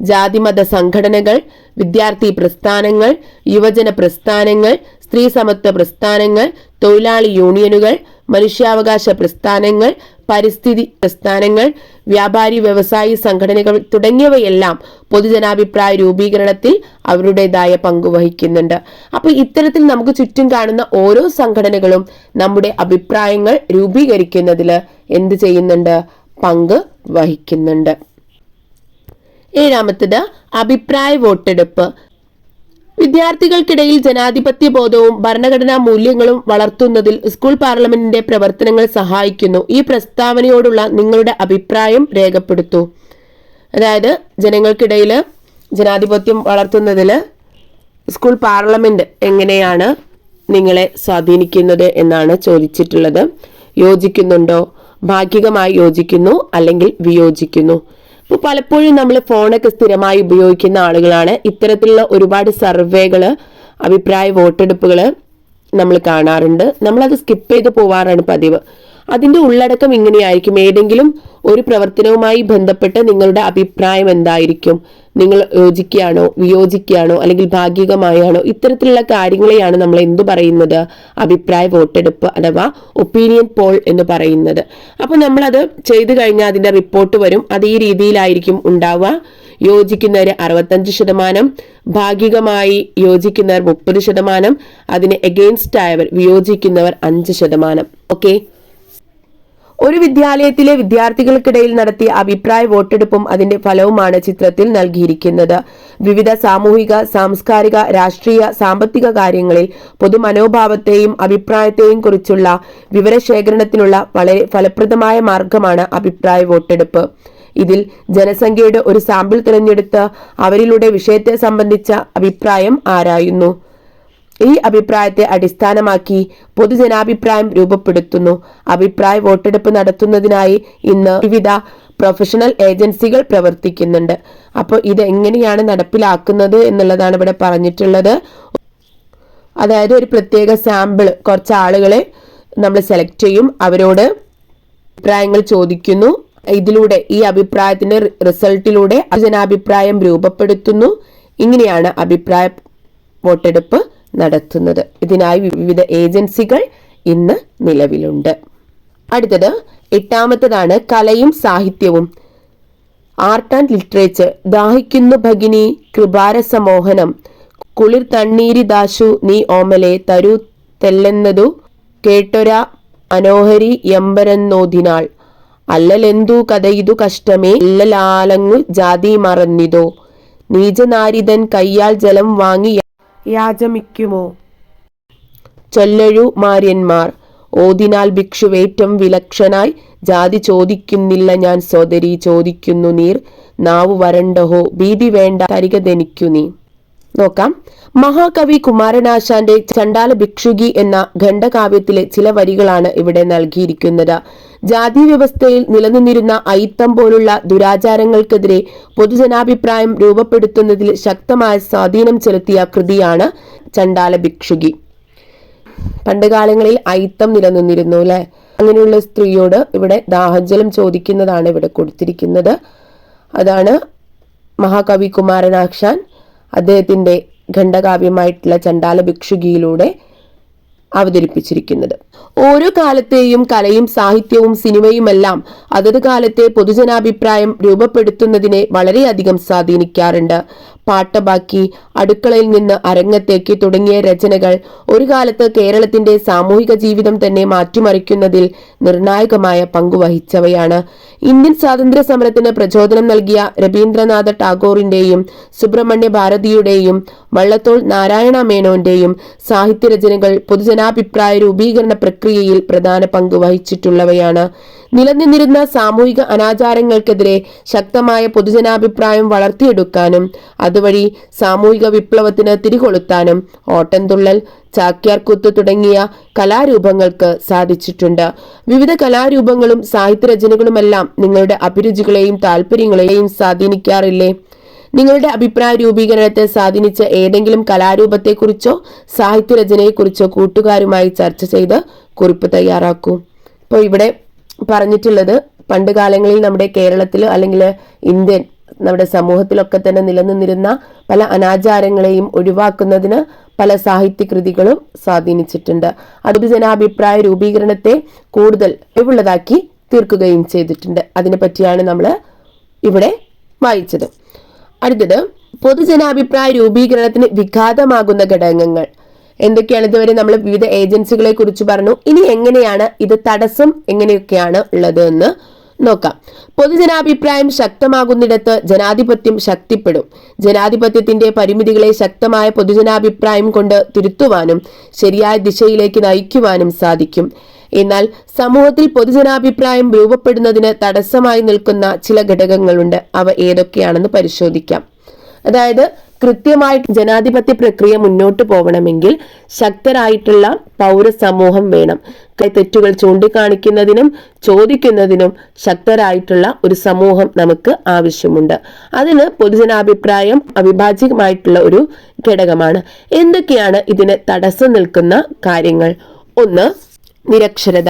ജാതിമത സംഘടനകൾ വിദ്യാർത്ഥി പ്രസ്ഥാനങ്ങൾ യുവജന പ്രസ്ഥാനങ്ങൾ സ്ത്രീ സമത്വ പ്രസ്ഥാനങ്ങൾ തൊഴിലാളി യൂണിയനുകൾ മനുഷ്യാവകാശ പ്രസ്ഥാനങ്ങൾ പരിസ്ഥിതി പ്രസ്ഥാനങ്ങൾ വ്യാപാരി വ്യവസായി സംഘടനകൾ തുടങ്ങിയവയെല്ലാം പൊതുജനാഭിപ്രായ രൂപീകരണത്തിൽ അവരുടേതായ പങ്ക് വഹിക്കുന്നുണ്ട്. അപ്പൊ ഇത്തരത്തിൽ നമുക്ക് ചുറ്റും കാണുന്ന ഓരോ സംഘടനകളും നമ്മുടെ അഭിപ്രായങ്ങൾ രൂപീകരിക്കുന്നതിൽ എന്ത് ചെയ്യുന്നുണ്ട്? പങ്ക് വഹിക്കുന്നുണ്ട്. ഏഴാമത്തത് അഭിപ്രായ വോട്ടെടുപ്പ്. വിദ്യാർത്ഥികൾക്കിടയിൽ ജനാധിപത്യ ബോധവും ഭരണഘടനാ മൂല്യങ്ങളും വളർത്തുന്നതിൽ സ്കൂൾ പാർലമെന്റിന്റെ പ്രവർത്തനങ്ങൾ സഹായിക്കുന്നു. ഈ പ്രസ്താവനയോടുള്ള നിങ്ങളുടെ അഭിപ്രായം രേഖപ്പെടുത്തൂ. അതായത് ജനങ്ങൾക്കിടയിൽ ജനാധിപത്യം വളർത്തുന്നതിൽ സ്കൂൾ പാർലമെന്റ് എങ്ങനെയാണ് നിങ്ങളെ സ്വാധീനിക്കുന്നത് എന്നാണ് ചോദിച്ചിട്ടുള്ളത്. യോജിക്കുന്നുണ്ടോ? ഭാഗികമായി യോജിക്കുന്നു അല്ലെങ്കിൽ വിയോജിക്കുന്നു? അപ്പോൾ പലപ്പോഴും നമ്മൾ ഫോണൊക്കെ സ്ഥിരമായി ഉപയോഗിക്കുന്ന ആളുകളാണ്. ഇത്തരത്തിലുള്ള ഒരുപാട് സർവേകൾ അഭിപ്രായ വോട്ടെടുപ്പുകൾ നമ്മൾ കാണാറുണ്ട്. നമ്മളത് സ്കിപ്പ് ചെയ്ത് പോവാറാണ് പതിവ്. അതിന്റെ ഉള്ളടക്കം ഇങ്ങനെയായിരിക്കും. ഏതെങ്കിലും ഒരു പ്രവർത്തനവുമായി ബന്ധപ്പെട്ട് നിങ്ങളുടെ അഭിപ്രായം എന്തായിരിക്കും? നിങ്ങൾ യോജിക്കുകയാണോ വിയോജിക്കുകയാണോ അല്ലെങ്കിൽ ഭാഗികമായാണോ? ഇത്തരത്തിലുള്ള കാര്യങ്ങളെയാണ് നമ്മൾ എന്തു പറയുന്നത്? അഭിപ്രായ വോട്ടെടുപ്പ് അഥവാ ഒപ്പീനിയൻ പോൾ എന്ന് പറയുന്നത്. അപ്പൊ നമ്മളത് ചെയ്തു കഴിഞ്ഞാൽ അതിന്റെ റിപ്പോർട്ട് വരും. അത് ഈ രീതിയിലായിരിക്കും ഉണ്ടാവുക. യോജിക്കുന്നവർ അറുപത്തഞ്ച് ശതമാനം ഭാഗികമായി യോജിക്കുന്നവർ മുപ്പത് ശതമാനം അതിന് എഗെയിൻസ്റ്റ് ആയവർ വിയോജിക്കുന്നവർ അഞ്ച് ശതമാനം. ഓക്കെ ഒരു വിദ്യാലയത്തിലെ വിദ്യാർത്ഥികൾക്കിടയിൽ നടത്തിയ അഭിപ്രായ വോട്ടെടുപ്പും അതിന്റെ ഫലവുമാണ് ചിത്രത്തിൽ നൽകിയിരിക്കുന്നത്. വിവിധ സാമൂഹിക സാംസ്കാരിക രാഷ്ട്രീയ സാമ്പത്തിക കാര്യങ്ങളിൽ പൊതുമനോഭാവത്തെയും അഭിപ്രായത്തെയും കുറിച്ചുള്ള വിവരശേഖരണത്തിനുള്ള വളരെ ഫലപ്രദമായ മാർഗമാണ് അഭിപ്രായ വോട്ടെടുപ്പ്. ഇതിൽ ജനസംഖ്യയുടെ ഒരു സാമ്പിൾ തിരഞ്ഞെടുത്ത് അവരിലൂടെ വിഷയത്തെ സംബന്ധിച്ച അഭിപ്രായം ആരായുന്നു? ഈ അഭിപ്രായത്തെ അടിസ്ഥാനമാക്കി പൊതുജനാഭിപ്രായം രൂപപ്പെടുത്തുന്നു. അഭിപ്രായ വോട്ടെടുപ്പ് നടത്തുന്നതിനായി ഇന്ന് വിവിധ പ്രൊഫഷണൽ ഏജൻസികൾ പ്രവർത്തിക്കുന്നുണ്ട്. അപ്പോൾ ഇത് എങ്ങനെയാണ് നടപ്പിലാക്കുന്നത് എന്നുള്ളതാണ് ഇവിടെ പറഞ്ഞിട്ടുള്ളത്. അതായത് ഒരു പ്രത്യേക സാമ്പിൾ കുറച്ച് ആളുകളെ നമ്മൾ സെലക്ട് ചെയ്യും. അവരോട് അഭിപ്രായങ്ങൾ ചോദിക്കുന്നു. ഇതിലൂടെ ഈ അഭിപ്രായത്തിന്റെ റിസൾട്ടിലൂടെ ജനാഭിപ്രായം രൂപപ്പെടുത്തുന്നു. ഇങ്ങനെയാണ് അഭിപ്രായ വോട്ടെടുപ്പ്. നടത്തുന്നത്. ഇതിനായി വിവിധ ഏജൻസികൾ ഇന്ന് നിലവിലുണ്ട്. അടുത്തത് എട്ടാമത്തതാണ് കലയും സാഹിത്യവും. ആർട്ട് ആൻഡ് ലിറ്ററേച്ചർ ദാഹിക്കുന്നു ഭഗിനി കൃപാരസമോഹനം. കുളിർ തണ്ണീരി ദാശു നീ ഓമലെ തരു തെല്ലെന്നതു കേട്ടൊര അനോഹരി എമ്പരന്നോതിനാൾ. അല്ലലെന്തു കഥയിതു കഷ്ടമേ ഇല്ലലാലങ്ങു ജാതി മറന്നിതോ. നീചനാരിതൻ കയ്യാൽ ജലം വാങ്ങി യാചമിക്കുമോ? ചൊല്ലഴു മാര്യന്മാർ. ഓതിനാൽ ഭിക്ഷുവേറ്റം വിലക്ഷണായി ജാതി ചോദിക്കുന്നില്ല ഞാൻ സോദരി ചോദിക്കുന്നു നീർ. നാവു വരണ്ടഹോ ഭീതി വേണ്ട തരികതെനിക്കു നീ. നോക്കാം. മഹാകവി കുമാരനാശാന്റെ ചണ്ടാല ഭിക്ഷുകി എന്ന ഖണ്ഡകാവ്യത്തിലെ ചില വരികളാണ് ഇവിടെ നൽകിയിരിക്കുന്നത്. ജാതി വ്യവസ്ഥയിൽ നിലനിന്നിരുന്ന അയിത്തം പോലുള്ള ദുരാചാരങ്ങൾക്കെതിരെ പൊതുജനാഭിപ്രായം രൂപപ്പെടുത്തുന്നതിൽ ശക്തമായ സ്വാധീനം ചെലുത്തിയ കൃതിയാണ് ചണ്ടാല ഭിക്ഷുകി. പണ്ട് കാലങ്ങളിൽ അയിത്തം നിലനിന്നിരുന്നു അല്ലെ? അങ്ങനെയുള്ള സ്ത്രീയോട് ഇവിടെ ദാഹജലം ചോദിക്കുന്നതാണ് ഇവിടെ കൊടുത്തിരിക്കുന്നത്. അതാണ് മഹാകവി കുമാരനാക്ഷാൻ അദ്ദേഹത്തിന്റെ ഖണ്ഡകാവ്യമായിട്ടുള്ള ചണ്ടാല ഭിക്ഷുകിയിലൂടെ അവതരിപ്പിച്ചിരിക്കുന്നത്. ഓരോ കാലത്തെയും കലയും സാഹിത്യവും സിനിമയുമെല്ലാം അതത് കാലത്തെ പൊതുജനാഭിപ്രായം രൂപപ്പെടുത്തുന്നതിനെ വളരെയധികം സ്വാധീനിക്കാറുണ്ട്. പാട്ടബാക്കി അടുക്കളയിൽ നിന്ന് അരങ്ങത്തേക്ക് തുടങ്ങിയ രചനകൾ ഒരു കാലത്ത് കേരളത്തിന്റെ സാമൂഹിക ജീവിതം തന്നെ മാറ്റിമറിക്കുന്നതിൽ നിർണായകമായ പങ്കുവഹിച്ചവയാണ് ഇന്ത്യൻ സ്വാതന്ത്ര്യ സമരത്തിന് പ്രചോദനം നൽകിയ രവീന്ദ്രനാഥ ടാഗോറിന്റെയും സുബ്രഹ്മണ്യ ഭാരതിയുടെയും വള്ളത്തോൾ നാരായണ മേനോന്റെയും സാഹിത്യരചനകൾ പൊതുജനാഭിപ്രായ രൂപീകരണ പ്രക്രിയയിൽ പ്രധാന പങ്ക് വഹിച്ചിട്ടുള്ളവയാണ്. നിലനിന്നിരുന്ന സാമൂഹിക അനാചാരങ്ങൾക്കെതിരെ ശക്തമായ പൊതുജനാഭിപ്രായം വളർത്തിയെടുക്കാനും അതുവഴി സാമൂഹിക വിപ്ലവത്തിന് തിരികൊളുത്താനും ഓട്ടംതുള്ളൽ ചാക്യാർകൂത്ത് തുടങ്ങിയ കലാരൂപങ്ങൾക്ക് സാധിച്ചിട്ടുണ്ട്. വിവിധ കലാരൂപങ്ങളും സാഹിത്യരചനകളുമെല്ലാം നിങ്ങളുടെ അഭിരുചികളെയും താല്പര്യങ്ങളെയും സ്വാധീനിക്കാറില്ലേ? നിങ്ങളുടെ അഭിപ്രായ രൂപീകരണത്തെ സ്വാധീനിച്ച ഏതെങ്കിലും കലാരൂപത്തെക്കുറിച്ചോ സാഹിത്യരചനയെക്കുറിച്ചോ കൂട്ടുകാരുമായി ചർച്ച ചെയ്ത് കുറിപ്പ് തയ്യാറാക്കൂ. ഇപ്പോൾ ഇവിടെ പറഞ്ഞിട്ടുള്ളത് പണ്ട് കാലങ്ങളിൽ നമ്മുടെ കേരളത്തിൽ അല്ലെങ്കിൽ ഇന്ത്യൻ നമ്മുടെ സമൂഹത്തിലൊക്കെ തന്നെ നിലനിന്നിരുന്ന പല അനാചാരങ്ങളെയും ഒഴിവാക്കുന്നതിന് പല സാഹിത്യകൃതികളും സ്വാധീനിച്ചിട്ടുണ്ട്. അടുത്ത ജനാഭിപ്രായ രൂപീകരണത്തെ കൂടുതൽ കഴിവുള്ളതാക്കി തീർക്കുകയും ചെയ്തിട്ടുണ്ട്. അതിനെ പറ്റിയാണ് നമ്മൾ ഇവിടെ വായിച്ചത്. അടുത്തത് പൊതുജനാഭിപ്രായ രൂപീകരണത്തിന് വിഘാതമാകുന്ന ഘടകങ്ങൾ. എന്തൊക്കെയാണ് ഇതുവരെ നമ്മൾ വിവിധ ഏജൻസികളെ കുറിച്ച് പറഞ്ഞു? ഇനി എങ്ങനെയാണ് ഇത് തടസ്സം എങ്ങനെയൊക്കെയാണ് ഉള്ളത് എന്ന് നോക്കാം. പൊതുജനാഭിപ്രായം ശക്തമാകുന്നിടത്ത് ജനാധിപത്യം ശക്തിപ്പെടും. ജനാധിപത്യത്തിന്റെ പരിമിതികളെ ശക്തമായ പൊതുജനാഭിപ്രായം കൊണ്ട് തിരുത്തുവാനും ശരിയായ ദിശയിലേക്ക് നയിക്കുവാനും സാധിക്കും. എന്നാൽ സമൂഹത്തിൽ പൊതുജനാഭിപ്രായം രൂപപ്പെടുന്നതിന് തടസ്സമായി നിൽക്കുന്ന ചില ഘടകങ്ങളുണ്ട്. അവ ഏതൊക്കെയാണെന്ന് പരിശോധിക്കാം. അതായത് കൃത്യമായിട്ട് ജനാധിപത്യ പ്രക്രിയ മുന്നോട്ട് പോകണമെങ്കിൽ ശക്തരായിട്ടുള്ള പൗരസമൂഹം വേണം. തെറ്റുകൾ ചൂണ്ടിക്കാണിക്കുന്നതിനും ചോദിക്കുന്നതിനും ശക്തരായിട്ടുള്ള ഒരു സമൂഹം നമുക്ക് ആവശ്യമുണ്ട്. അതിന് പൊതുജനാഭിപ്രായം അവിഭാജ്യമായിട്ടുള്ള ഒരു ഘടകമാണ്. എന്തൊക്കെയാണ് ഇതിന് തടസ്സം നിൽക്കുന്ന കാര്യങ്ങൾ? ഒന്ന് നിരക്ഷരത.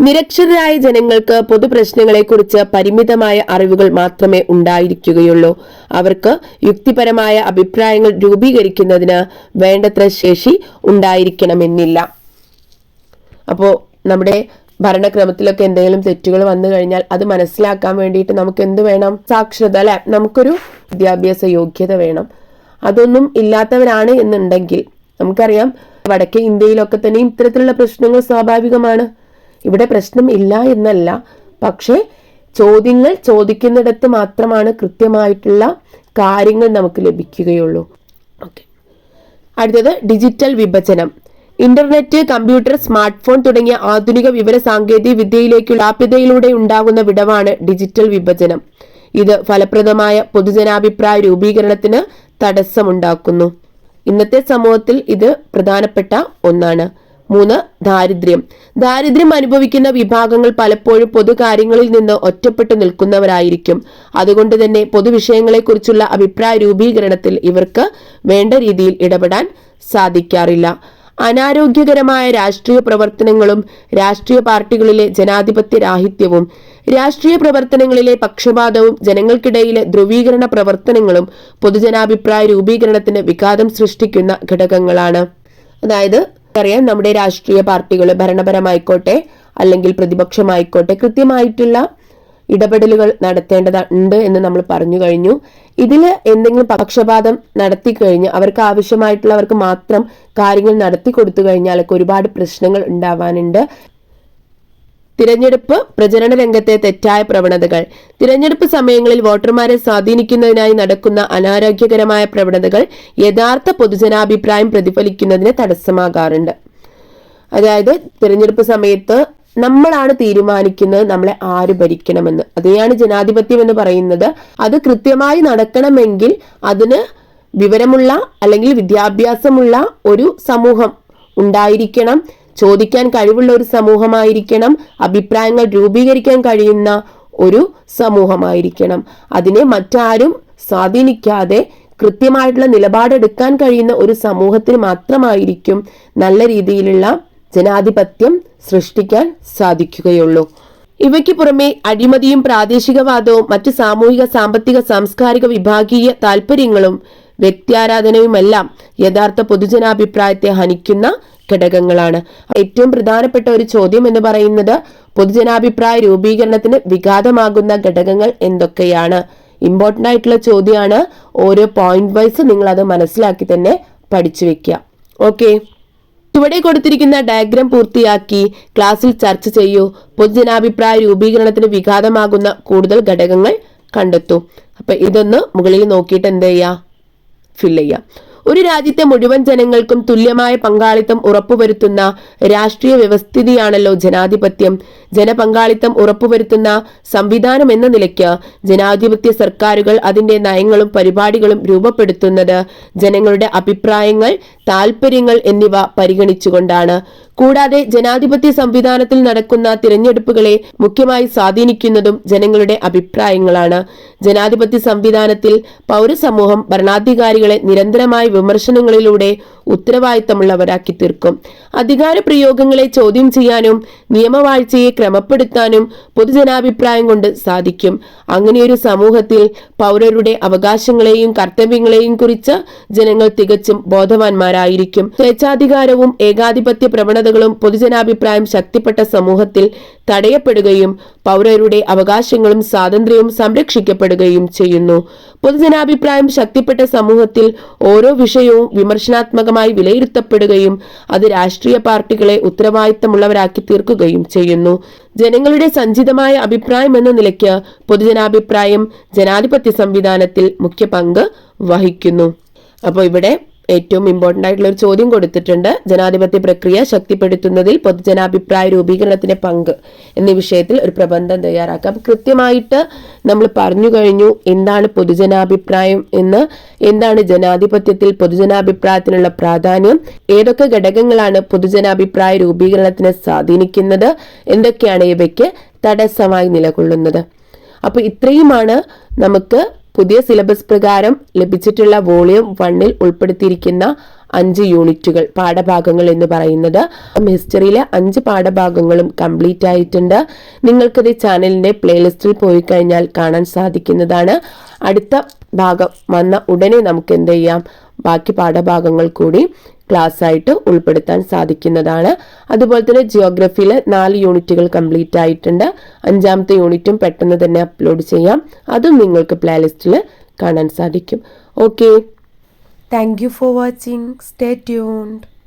നിരക്ഷരരായ ജനങ്ങൾക്ക് പൊതുപ്രശ്നങ്ങളെക്കുറിച്ച് പരിമിതമായ അറിവുകൾ മാത്രമേ ഉണ്ടായിരിക്കുകയുള്ളൂ. അവർക്ക് യുക്തിപരമായ അഭിപ്രായങ്ങൾ രൂപീകരിക്കുന്നതിന് വേണ്ടത്ര ശേഷി ഉണ്ടായിരിക്കണമെന്നില്ല. അപ്പോൾ നമ്മുടെ ഭരണക്രമത്തിലൊക്കെ എന്തെങ്കിലും തെറ്റുകൾ വന്നു കഴിഞ്ഞാൽ അത് മനസ്സിലാക്കാൻ വേണ്ടിയിട്ട് നമുക്ക് എന്ത് വേണം? സാക്ഷരത അല്ലെ? നമുക്കൊരു വിദ്യാഭ്യാസ യോഗ്യത വേണം. അതൊന്നും ഇല്ലാത്തവരാണ് എന്നുണ്ടെങ്കിൽ നമുക്കറിയാം വടക്കേ ഇന്ത്യയിലൊക്കെ തന്നെ ഇത്തരത്തിലുള്ള പ്രശ്നങ്ങൾ സ്വാഭാവികമാണ്. ഇവിടെ പ്രശ്നം ഇല്ല എന്നല്ല. പക്ഷേ ചോദ്യങ്ങൾ ചോദിക്കുന്നിടത്ത് മാത്രമാണ് കൃത്യമായിട്ടുള്ള കാര്യങ്ങൾ നമുക്ക് ലഭിക്കുകയുള്ളൂ. ഓക്കെ അടുത്തത് ഡിജിറ്റൽ വിഭജനം. ഇന്റർനെറ്റ് കമ്പ്യൂട്ടർ സ്മാർട്ട് ഫോൺ തുടങ്ങിയ ആധുനിക വിവര സാങ്കേതിക വിദ്യയിലേക്കുള്ള ആപ്യതയിലൂടെ ഉണ്ടാകുന്ന വിടവാണ് ഡിജിറ്റൽ വിഭജനം. ഇത് ഫലപ്രദമായ പൊതുജനാഭിപ്രായ രൂപീകരണത്തിന് തടസ്സമുണ്ടാക്കുന്നു. ഇന്നത്തെ സമൂഹത്തിൽ ഇത് പ്രധാനപ്പെട്ട ഒന്നാണ്. മൂന്ന് ദാരിദ്ര്യം. ദാരിദ്ര്യം അനുഭവിക്കുന്ന വിഭാഗങ്ങൾ പലപ്പോഴും പൊതുകാര്യങ്ങളിൽ നിന്ന് ഒറ്റപ്പെട്ടു നിൽക്കുന്നവരായിരിക്കും. അതുകൊണ്ട് തന്നെ പൊതുവിഷയങ്ങളെക്കുറിച്ചുള്ള അഭിപ്രായ രൂപീകരണത്തിൽ ഇവർക്ക് വേണ്ട രീതിയിൽ ഇടപെടാൻ സാധിക്കാറില്ല. അനാരോഗ്യകരമായ രാഷ്ട്രീയ പ്രവർത്തനങ്ങളും രാഷ്ട്രീയ പാർട്ടികളിലെ ജനാധിപത്യ രാഹിത്യവും രാഷ്ട്രീയ പ്രവർത്തനങ്ങളിലെ പക്ഷപാതവും ജനങ്ങൾക്കിടയിലെ ധ്രുവീകരണ പ്രവർത്തനങ്ങളും പൊതുജനാഭിപ്രായ രൂപീകരണത്തിന് വിഘാതം സൃഷ്ടിക്കുന്ന ഘടകങ്ങളാണ്. അതായത് അറിയാം നമ്മുടെ രാഷ്ട്രീയ പാർട്ടികൾ ഭരണപരമായിക്കോട്ടെ അല്ലെങ്കിൽ പ്രതിപക്ഷമായിക്കോട്ടെ കൃത്യമായിട്ടുള്ള ഇടപെടലുകൾ നടത്തേണ്ടതുണ്ട് എന്ന് നമ്മൾ പറഞ്ഞു കഴിഞ്ഞു. ഇതിൽ എന്തെങ്കിലും പക്ഷപാതം നടത്തി കഴിഞ്ഞ് അവർക്ക് ആവശ്യമായിട്ടുള്ളവർക്ക് മാത്രം കാര്യങ്ങൾ നടത്തി കൊടുത്തു കഴിഞ്ഞാലൊക്കെ ഒരുപാട് പ്രശ്നങ്ങൾ ഉണ്ടാവാനുണ്ട്. തിരഞ്ഞെടുപ്പ് പ്രചരണ രംഗത്തെ തെറ്റായ പ്രവണതകൾ. തിരഞ്ഞെടുപ്പ് സമയങ്ങളിൽ വോട്ടർമാരെ സ്വാധീനിക്കുന്നതിനായി നടക്കുന്ന അനാരോഗ്യകരമായ പ്രവണതകൾ യഥാർത്ഥ പൊതുജനാഭിപ്രായം പ്രതിഫലിക്കുന്നതിന് തടസ്സമാകാറുണ്ട്. അതായത് തിരഞ്ഞെടുപ്പ് സമയത്ത് നമ്മളാണ് തീരുമാനിക്കുന്നത് നമ്മളെ ആര് ഭരിക്കണമെന്ന്. അതെയാണ് ജനാധിപത്യം എന്ന് പറയുന്നത്. അത് കൃത്യമായി നടക്കണമെങ്കിൽ അതിന് വിവരമുള്ള അല്ലെങ്കിൽ വിദ്യാഭ്യാസമുള്ള ഒരു സമൂഹം ഉണ്ടായിരിക്കണം. ചോദിക്കാൻ കഴിവുള്ള ഒരു സമൂഹമായിരിക്കണം അഭിപ്രായങ്ങൾ രൂപീകരിക്കാൻ കഴിയുന്ന ഒരു സമൂഹമായിരിക്കണം. അതിനെ മറ്റാരും സ്വാധീനിക്കാതെ കൃത്യമായിട്ടുള്ള നിലപാടെടുക്കാൻ കഴിയുന്ന ഒരു സമൂഹത്തിന് മാത്രമായിരിക്കും നല്ല രീതിയിലുള്ള ജനാധിപത്യം സൃഷ്ടിക്കാൻ സാധിക്കുകയുള്ളൂ. ഇവയ്ക്ക് പുറമെ അഴിമതിയും പ്രാദേശികവാദവും മറ്റ് സാമൂഹിക സാമ്പത്തിക സാംസ്കാരിക വിഭാഗീയ താൽപര്യങ്ങളും വ്യക്തിയാരാധനയുമെല്ലാം യഥാർത്ഥ പൊതുജനാഭിപ്രായത്തെ ഹനിക്കുന്ന ഘടകങ്ങളാണ്. ഏറ്റവും പ്രധാനപ്പെട്ട ഒരു ചോദ്യം എന്ന് പറയുന്നത് പൊതുജനാഭിപ്രായ രൂപീകരണത്തിന് വിഘാതമാകുന്ന ഘടകങ്ങൾ എന്തൊക്കെയാണ്? ഇമ്പോർട്ടന്റ് ആയിട്ടുള്ള ചോദ്യമാണ് ഓരോ പോയിന്റ് വൈസ് നിങ്ങൾ അത് മനസ്സിലാക്കി തന്നെ പഠിച്ചു വെക്കുക. ഓക്കെ ചുവടെ കൊടുത്തിരിക്കുന്ന ഡയഗ്രാം പൂർത്തിയാക്കി ക്ലാസ്സിൽ ചർച്ച ചെയ്യൂ. പൊതുജനാഭിപ്രായ രൂപീകരണത്തിന് വിഘാതമാകുന്ന കൂടുതൽ ഘടകങ്ങൾ കണ്ടെത്തൂ. അപ്പൊ ഇതൊന്ന് മുകളിൽ നോക്കിയിട്ട് എന്ത് ചെയ്യുക? ഫില്ല് ചെയ്യാം. ഒരു രാജ്യത്തെ മുഴുവൻ ജനങ്ങൾക്കും തുല്യമായ പങ്കാളിത്തം ഉറപ്പുവരുത്തുന്ന രാഷ്ട്രീയ വ്യവസ്ഥിതിയാണല്ലോ ജനാധിപത്യം. ജനപങ്കാളിത്തം ഉറപ്പുവരുത്തുന്ന സംവിധാനം എന്ന നിലയ്ക്ക് ജനാധിപത്യ സർക്കാരുകൾ അതിന്റെ നയങ്ങളും പരിപാടികളും രൂപപ്പെടുത്തുന്നത് ജനങ്ങളുടെ അഭിപ്രായങ്ങൾ താൽപര്യങ്ങൾ എന്നിവ പരിഗണിച്ചുകൊണ്ടാണ്. കൂടാതെ ജനാധിപത്യ സംവിധാനത്തിൽ നടക്കുന്ന തിരഞ്ഞെടുപ്പുകളെ മുഖ്യമായി സ്വാധീനിക്കുന്നതും ജനങ്ങളുടെ അഭിപ്രായങ്ങളാണ്. ജനാധിപത്യ സംവിധാനത്തിൽ പൗരസമൂഹം ഭരണാധികാരികളെ നിരന്തരമായ വിമർശനങ്ങളിലൂടെ ഉത്തരവാദിത്തമുള്ളവരാക്കി തീർക്കും. അധികാര പ്രയോഗങ്ങളെ ചോദ്യം ചെയ്യാനും നിയമവാഴ്ചയെ ക്രമപ്പെടുത്താനും പൊതുജനാഭിപ്രായം കൊണ്ട് സാധിക്കും. അങ്ങനെയൊരു സമൂഹത്തിൽ പൗരരുടെ അവകാശങ്ങളെയും കർത്തവ്യങ്ങളെയും കുറിച്ച് ജനങ്ങൾ തികച്ചും ബോധവാന്മാരായിരിക്കും. സ്വേച്ഛാധികാരവും ഏകാധിപത്യ പ്രവണതകളും പൊതുജനാഭിപ്രായം ശക്തിപ്പെട്ട സമൂഹത്തിൽ തടയപ്പെടുകയും പൗരരുടെ അവകാശങ്ങളും സ്വാതന്ത്ര്യവും സംരക്ഷിക്കപ്പെടുകയും ചെയ്യുന്നു. പൊതുജനാഭിപ്രായം ശക്തിപ്പെട്ട സമൂഹത്തിൽ ഓരോ വിഷയവും വിമർശനാത്മകമായി വിലയിരുത്തപ്പെടുകയും അത് രാഷ്ട്രീയ പാർട്ടികളെ ഉത്തരവാദിത്തമുള്ളവരാക്കി തീർക്കുകയും ചെയ്യുന്നു. ജനങ്ങളുടെ സഞ്ചിതമായ അഭിപ്രായം എന്ന നിലയ്ക്ക് പൊതുജനാഭിപ്രായം ജനാധിപത്യ സംവിധാനത്തിൽ മുഖ്യ പങ്ക് വഹിക്കുന്നു. അപ്പോൾ ഇവിടെ ഏറ്റവും ഇമ്പോർട്ടന്റ് ആയിട്ടുള്ള ഒരു ചോദ്യം കൊടുത്തിട്ടുണ്ട്. ജനാധിപത്യ പ്രക്രിയ ശക്തിപ്പെടുത്തുന്നതിൽ പൊതുജനാഭിപ്രായ രൂപീകരണത്തിന്റെ പങ്ക് എന്നീ വിഷയത്തിൽ ഒരു പ്രബന്ധം തയ്യാറാക്കാം. കൃത്യമായിട്ട് നമ്മൾ പറഞ്ഞു കഴിഞ്ഞു എന്താണ് പൊതുജനാഭിപ്രായം എന്ന് എന്താണ് ജനാധിപത്യത്തിൽ പൊതുജനാഭിപ്രായത്തിനുള്ള പ്രാധാന്യം ഏതൊക്കെ ഘടകങ്ങളാണ് പൊതുജനാഭിപ്രായ രൂപീകരണത്തിനെ സ്വാധീനിക്കുന്നത് എന്തൊക്കെയാണ് ഇവയ്ക്ക് തടസ്സമായി നിലകൊള്ളുന്നത്. അപ്പോൾ ഇത്രയുമാണ് നമുക്ക് പുതിയ സിലബസ് പ്രകാരം ലഭിച്ചിട്ടുള്ള വോളിയം വണ്ണിൽ ഉൾപ്പെടുത്തിയിരിക്കുന്ന അഞ്ച് യൂണിറ്റുകൾ പാഠഭാഗങ്ങൾ എന്ന് പറയുന്നത്. ഹിസ്റ്ററിയിലെ അഞ്ച് പാഠഭാഗങ്ങളും കംപ്ലീറ്റ് ആയിട്ടുണ്ട്. നിങ്ങൾക്കത് ചാനലിന്റെ പ്ലേലിസ്റ്റിൽ പോയി കഴിഞ്ഞാൽ കാണാൻ സാധിക്കുന്നതാണ്. അടുത്ത ഭാഗം വന്ന ഉടനെ നമുക്ക് എന്ത് ചെയ്യാം? ബാക്കി പാഠഭാഗങ്ങൾ കൂടി ക്ലാസ് ആയിട്ട് ഉൾപ്പെടുത്താൻ സാധിക്കുന്നതാണ്. അതുപോലെ തന്നെ ജിയോഗ്രഫിയിൽ നാല് യൂണിറ്റുകൾ കംപ്ലീറ്റ് ആയിട്ടുണ്ട്. അഞ്ചാമത്തെ യൂണിറ്റും പെട്ടെന്ന് തന്നെ അപ്ലോഡ് ചെയ്യാം. അതും നിങ്ങൾക്ക് പ്ലേലിസ്റ്റിൽ കാണാൻ സാധിക്കും. Okay thank you for watching stay tuned